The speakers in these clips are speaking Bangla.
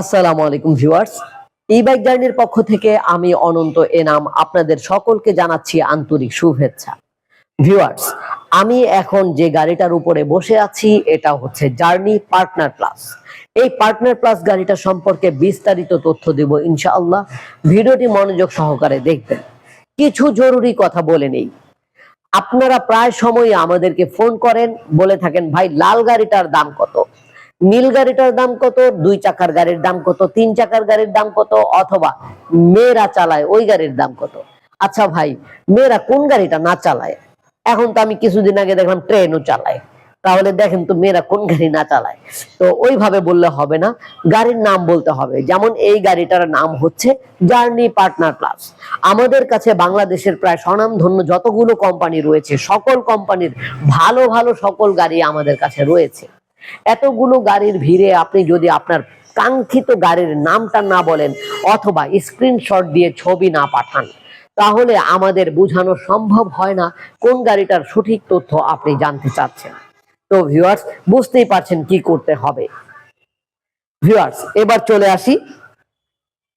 আসসালামু আলাইকুম ভিউয়ার্স। ই বাইক জার্নির পক্ষ থেকে আমি অনন্ত এনাম আপনাদের সকলকে জানাচ্ছি আন্তরিক শুভেচ্ছা। ভিউয়ার্স, আমি এখন যে গাড়িটার উপরে বসে আছি, এটা হচ্ছে জার্নি পার্টনার প্লাস এই পার্টনার প্লাস গাড়িটা সম্পর্কে বিস্তারিত তথ্য দেব ইনশাআল্লাহ। ভিডিওটি মনোযোগ সহকারে দেখবেন। কিছু জরুরি কথা বলে নেই। আপনারা প্রায় সময় আমাদেরকে ফোন করেন, বলে থাকেন, ভাই, লাল গাড়িটার দাম কত? নীল গাড়িটার দাম কত? দুই চাকার গাড়ির দাম কত? তিন চাকার গাড়ির দাম কত? অথবা মেয়েরা চালায়, ওই গাড়ির দাম কত? আচ্ছা ভাই, মেয়েরা কোন গাড়িটা না চালায়? এখন তো আমি কিছুদিন আগে দেখলাম ট্রেনও চালায়। তাহলে দেখেন তো মেয়েরা কোন গাড়ি না চালায়। তো ওইভাবে বললে হবে না, গাড়ির নাম বলতে হবে। যেমন এই গাড়িটার নাম হচ্ছে জার্নি পার্টনার প্লাস আমাদের কাছে বাংলাদেশের প্রায় স্বনামধন্য যতগুলো কোম্পানি রয়েছে, সকল কোম্পানির ভালো ভালো সকল গাড়ি আমাদের কাছে রয়েছে। এতগুলো গাড়ির ভিড়ে আপনি যদি আপনার কাঙ্ক্ষিত গাড়ির নামটা না বলেন অথবা স্ক্রিনশট দিয়ে ছবি না পাঠান, তাহলে আমাদের বোঝানো সম্ভব হয় না কোন গাড়িটার সঠিক তথ্য আপনি জানতে চাচ্ছেন। তো ভিউয়ার্স বুঝতেই পারছেন কি করতে হবে। ভিউয়ার্স এবার চলে আসি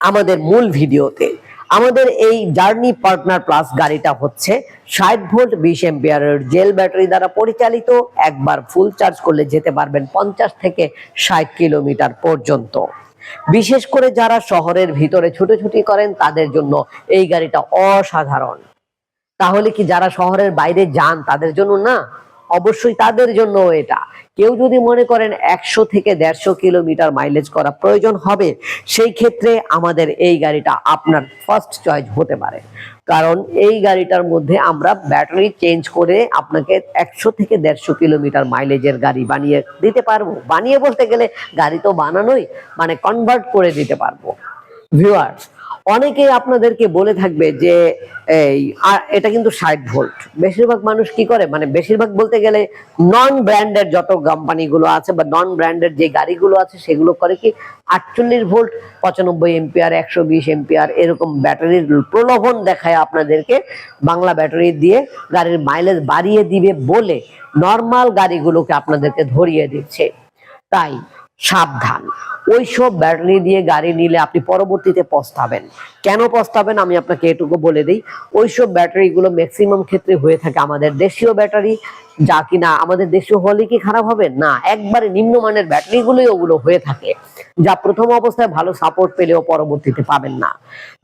আমাদের মূল ভিডিওতে। আমাদের এই জার্নি পার্টনার প্লাস গাড়িটা হচ্ছে ষাট ভোল্ট, বিশ এম্পিয়ারের জেল ব্যাটারি দ্বারা পরিচালিত। একবার ফুল চার্জ করলে যেতে পারবেন পঞ্চাশ থেকে ষাট কিলোমিটার পর্যন্ত। বিশেষ করে যারা শহরের ভিতরে ছুটোছুটি করেন, তাদের জন্য এই গাড়িটা অসাধারণ। তাহলে কি যারা শহরের বাইরে যান, তাদের জন্য না? অবশ্যই তাদের জন্য এটা। কেউ যদি মনে করেন একশো থেকে দেড়শো কিলোমিটার মাইলেজ করা প্রয়োজন হবে, সেই ক্ষেত্রে আমাদের এই গাড়িটা আপনার ফার্স্ট চয়েস হতে পারে। কারণ এই গাড়িটার মধ্যে আমরা ব্যাটারি চেঞ্জ করে আপনাকে একশো থেকে দেড়শো কিলোমিটার মাইলেজের গাড়ি বানিয়ে দিতে পারব। বানিয়ে বলতে গেলে গাড়ি তো বানানোই মানে কনভার্ট করে দিতে পারব। ভিউয়ার্স অনেকেই আপনাদেরকে বলে থাকবে যে, এই এটা কিন্তু ষাট ভোল্ট। বেশিরভাগ মানুষ কি করে? মানে বেশিরভাগ বলতে গেলে নন ব্র্যান্ডের যত কোম্পানিগুলো আছে বা নন ব্র্যান্ডের যে গাড়িগুলো আছে, সেগুলো করে কি আটচল্লিশ ভোল্ট, পঁচানব্বই এম্পিয়ার একশো বিশ এম্পিয়ার এরকম ব্যাটারির প্রলোভন দেখায় আপনাদেরকে। বাংলা ব্যাটারি দিয়ে গাড়ির মাইলেজ বাড়িয়ে দিবে বলে নর্মাল গাড়িগুলোকে আপনাদেরকে ধরিয়ে দিচ্ছে। তাই সাবধান। ওইসব ব্যাটারি দিয়ে গাড়ি নিলে আপনি পরবর্তীতে পস্তাবেন। কেন পস্তাবেন? আমি আপনাকে এটুকু বলে দিই। ওইসব ব্যাটারিগুলো ম্যাক্সিমাম ক্ষেত্রে হয়ে থাকে আমাদের দেশীয় ব্যাটারি। যা কিনা আমাদের দেশীয় হলে কি খারাপ হবে? না, একবারে নিম্নমানের ব্যাটারিগুলোই ওগুলো হয়ে থাকে। যা প্রথম অবস্থায় ভালো সাপোর্ট পেলেও পরবর্তীতে পাবেন না।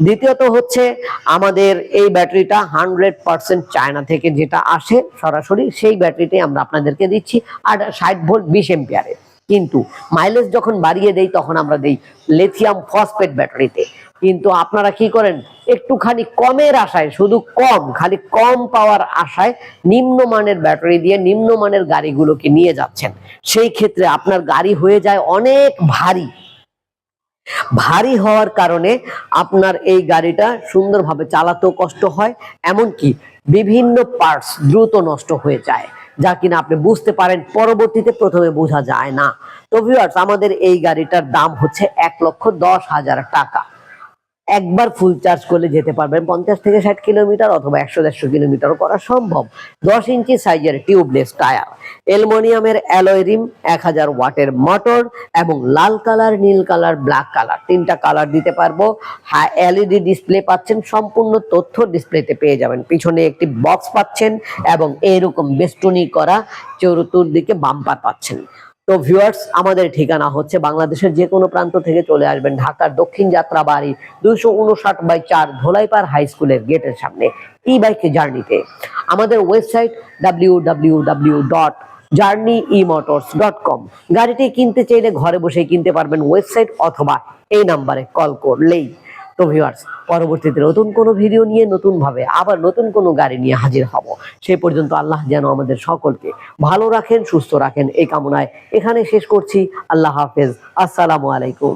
দ্বিতীয়ত হচ্ছে আমাদের এই ব্যাটারিটা হান্ড্রেড পার্সেন্ট চায়না থেকে যেটা আসে সরাসরি, সেই ব্যাটারিটাই আমরা আপনাদেরকে দিচ্ছি। আর ষাট ভোল্ট বিশ এম্পিয়ারের কিন্তু মাইলেজ যখন বাড়িয়ে দেই, তখন আমরা দেই লিথিয়াম ফসফেট ব্যাটারিতে। কিন্তু আপনারা কি করেন? একটুখানি কমের আশায়, শুধু কম, খালি কম পাওয়ার আশায় নিম্নমানের ব্যাটারি দিয়ে নিম্নমানের গাড়িগুলোকে নিয়ে যাচ্ছেন। সেই ক্ষেত্রে আপনার গাড়ি হয়ে যায় অনেক ভারী। ভারী হওয়ার কারণে আপনার এই গাড়িটা সুন্দরভাবে চালাতেও কষ্ট হয়, এমনকি বিভিন্ন পার্টস দ্রুত নষ্ট হয়ে যায়। যা কিনা আপনি বুঝতে পারেন, পরবর্তীতে প্রথমে বোঝা যায় না। তো ভিউয়ার্স আমাদের এই গাড়িটার দাম হচ্ছে এক লক্ষ দশ হাজার টাকা। একবার ফুল চার্জ করলে যেতে পারবেন পঞ্চাশ থেকে ষাট কিলোমিটার অথবা একশো দেড়শো কিলোমিটার করা সম্ভব। দশ ইঞ্চি সাইজের টিউবলেস টায়ার অ্যালুমিনিয়ামের রিম এক হাজার ওয়াটের মোটর এবং লাল কালার নীল কালার ব্ল্যাক কালার তিনটা কালার দিতে পারব। হ্যাঁ এলইডি ডিসপ্লে পাচ্ছেন, সম্পূর্ণ তথ্য ডিসপ্লেতে পেয়ে যাবেন। পিছনে একটি বক্স পাচ্ছেন এবং এরকম বেষ্টনী করা চতুর্দিকে বাম্পার পাচ্ছেন। তো ভিউয়ার্স আমাদের ঠিকানা হচ্ছে বাংলাদেশের যে কোনো প্রান্ত থেকে চলে আসবেন ঢাকার দক্ষিণ যাত্রা বাড়ি দুইশো উনষাট বাই চার ধোলাইপাড় হাই স্কুলের গেটের সামনে ই বাইক জার্নিতে আমাদের website W W W dot journey e motors dot com গাড়িটি কিনতে চাইলে ঘরে বসে কিনতে পারবেন ওয়েবসাইট অথবা এই নাম্বারে কল করলেই। তো ভিউয়ার্স পরবর্তীতে নতুন কোনো ভিডিও নিয়ে নতুন ভাবে আবার নতুন কোনো গাড়ি নিয়ে হাজির হব। সেই পর্যন্ত আল্লাহ যেন আমাদের সকলকে ভালো রাখেন, সুস্থ রাখেন, এই কামনায় এখানে শেষ করছি। আল্লাহ হাফেজ। আসসালামু আলাইকুম।